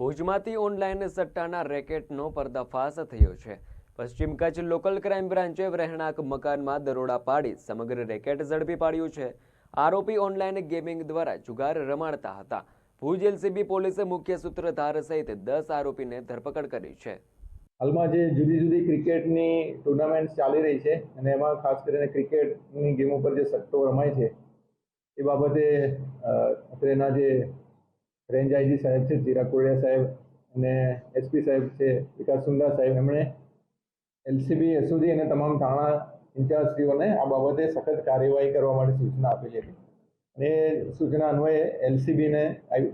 ભુજમાંથી online સટ્ટાના રેકેટનો પર્દાફાશ થયો છે. પશ્ચિમ કચ્છ લોકલ ક્રાઇમ બ્રાન્ચે રહેણાંક મકાનમાં દરોડા પાડી સમગ્ર રેકેટ ઝડપી પાડ્યું છે. આરોપી ઓનલાઈન ગેમિંગ દ્વારા જુગાર રમાડતા હતા. ભુજ એલસીબી પોલીસે મુખ્ય સૂત્રધાર સહિત દસ આરોપીને ધરપકડ કરી છે. હાલમાં જે જુદી જુદી ક્રિકેટની ટુર્નામેન્ટ ચાલી રહી છે અને એમાં ખાસ કરીને ક્રિકેટની ગેમ ઉપર જે સટ્ટો રમાય છે, એ બાબતે અત્રેના જે રેન્જ આઈજી સાહેબ છે ચિરા કોડિયા સાહેબ અને એસપી સાહેબ છે, વિકાસ સુંદર સાહેબ. એમણે એલસીબી એસઓજી અને તમામ થાણા ઇન્ચાર્જશ્રીઓને આ બાબતે સખત કાર્યવાહી કરવા માટે સૂચના આપેલી હતી. અને સૂચના અન્વયે એલસીબીને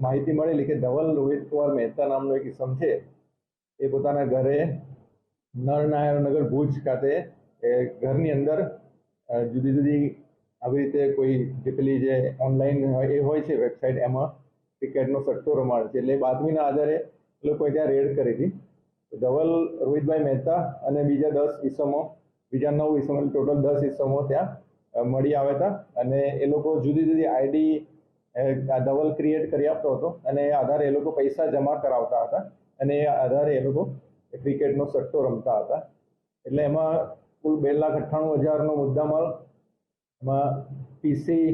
માહિતી મળેલી કે ધવલ રોહિત કુમાર મહેતા નામનો એક ઇસમ છે. એ પોતાના ઘરે નરનાયરનગર ભુજ ખાતે ઘરની અંદર જુદી જુદી આવી રીતે કોઈ જે પેલી જે ઓનલાઈન એ હોય છે, વેબસાઇટ એમાં ક્રિકેટનો સટ્ટો રમાડે છે. એટલે બાદમીના આધારે લોકોએ ત્યાં રેડ કરી હતી. ધવલ, રોહિતભાઈ મહેતા અને બીજા દસ ઈસમો, બીજા નવ ઈસમો ટોટલ દસ ઈસમો ત્યાં મળી આવ્યા હતા. અને એ લોકો જુદી જુદી આઈડી ધવલ ક્રિએટ કરી આપતો હતો અને એ આધારે એ લોકો પૈસા જમા કરાવતા હતા અને એ આધારે એ લોકો ક્રિકેટનો સટ્ટો રમતા હતા. એટલે એમાં કુલ બે લાખ અઠ્ઠાણું હજારનો મુદ્દામાલ, એમાં પીસી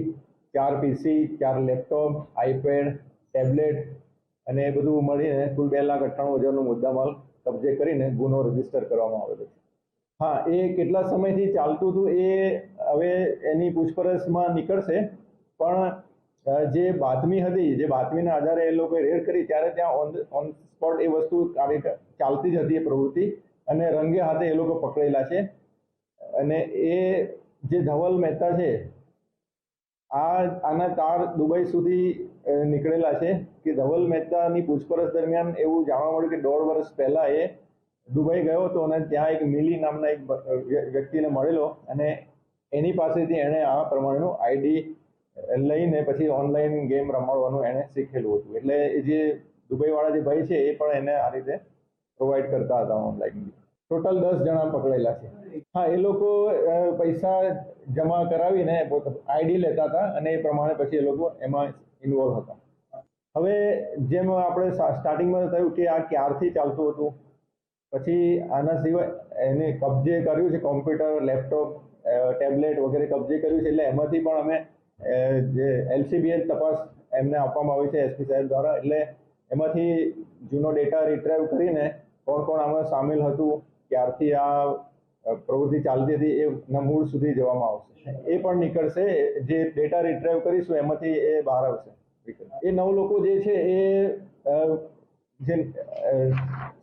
ચાર પીસી ચાર લેપટોપ, આઈપેડ ટેબ્લેટ અને એ બધું મળીને કુલ બે લાખ અઠ્ઠાણું હજારનો મુદ્દામાલ કબજે કરીને ગુનો રજિસ્ટર કરવામાં આવેલો છે. હા, એ કેટલા સમયથી ચાલતું હતું એ હવે એની પૂછપરછમાં નીકળશે. પણ જે બાતમી હતી, જે બાતમીના આધારે એ લોકોએ રેડ કરી ત્યારે ત્યાં ઓન ઓન સ્પોટ એ વસ્તુ ચાલતી જ હતી એ પ્રવૃત્તિ અને રંગે હાથે એ લોકો પકડેલા છે. અને એ જે ધવલ મહેતા છે આ આના તાર દુબઈ સુધી નીકળેલા છે કે ધવલ મહેતાની પૂછપરછ દરમિયાન એવું જાણવા મળ્યું કે દોઢ વર્ષ પહેલા એ દુબઈ ગયો હતો અને ત્યાં એક મિલી નામના એક વ્યક્તિને મળેલો અને એની પાસેથી એણે આ પ્રમાણેનું આઈડી લઈને પછી ઓનલાઈન ગેમ રમાડવાનું એણે શીખેલું હતું. એટલે જે દુબઈવાળા જે ભાઈ છે એ પણ એને આ રીતે પ્રોવાઈડ કરતા હતા ઓનલાઈન ટોટલ દસ જણા પકડેલા છે. હા, એ લોકો પૈસા જમા કરાવીને આઈડી લેતા હતા અને એ પ્રમાણે પછી એ લોકો એમાં ઇન્વોલ્વ હતા. હવે જેમ આપણે સ્ટાર્ટિંગમાં થયું કે આ ક્યારથી ચાલતું હતું? પછી આના સિવાય એને કબજે કર્યું છે કોમ્પ્યુટર લેપટોપ ટેબ્લેટ વગેરે કબજે કર્યું છે, એટલે એમાંથી પણ અમે જે એલસીબીએલ તપાસ એમને આપવામાં આવી છે એસપી સાહેબ દ્વારા, એટલે એમાંથી જૂનો ડેટા રિટ્રાઈવ કરીને કોણ કોણ આમાં સામેલ હતું ક્યારથી આ પ્રવૃત્તિ ચાલતી હતી એના મૂળ સુધી જવામાં આવશે. એ પણ નીકળશે. જે ડેટા રિટ્રાઈવ કરીશું એમાંથી એ બહાર આવશે. એ નવ લોકો જે છે એ જે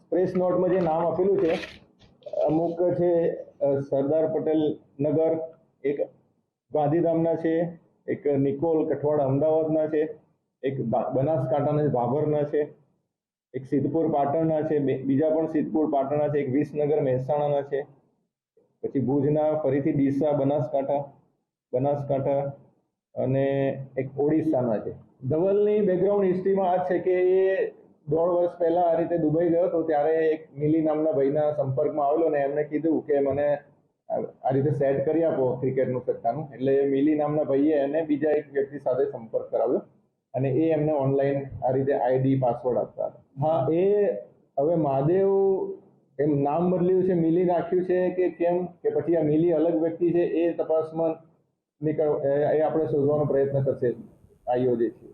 પ્રેસ નોટમાં જે નામ આપેલું છે, અમુક છે સરદાર પટેલ નગર, એક ગાંધીધામના છે, એક નિકોલ કઠવાડા અમદાવાદના છે, એક બનાસકાંઠાના બનાસકાંઠાના ભાભરના છે એક સિદ્ધપુર પાટણના છે બીજા પણ સિદ્ધપુર પાટણના છે, એક વિસનગર મહેસાણાના છે. પછી ભુજના ફરીથી ડીસા, બનાસકાંઠા બનાસકાંઠા અને એક ઓડિશાના છે. ધવલની બેકગ્રાઉન્ડ હિસ્ટ્રીમાં આ છે કે એ દોઢ વર્ષ પહેલાં આ રીતે દુબઈ ગયો હતો, ત્યારે એક મિલી નામના ભાઈના સંપર્કમાં આવેલો ને એમને કીધું કે મને આ રીતે સેટ કરી આપો ક્રિકેટનું સત્તાનું. એટલે મિલી નામના ભાઈએ એને બીજા એક વ્યક્તિ સાથે સંપર્ક કરાવ્યો. અને એ એમને ઓનલાઈન આ રીતે આઈડી પાસવર્ડ આપતા હા, એ હવે મહાદેવ એમ નામ બદલ્યું છે, મિલી નાખ્યું છે કે કેમ? કે પછી આ મિલી અલગ વ્યક્તિ છે, એ તપાસમાં નીકળ એ આપણે શોધવાનો પ્રયત્ન કરશે આઈઓ જે છે.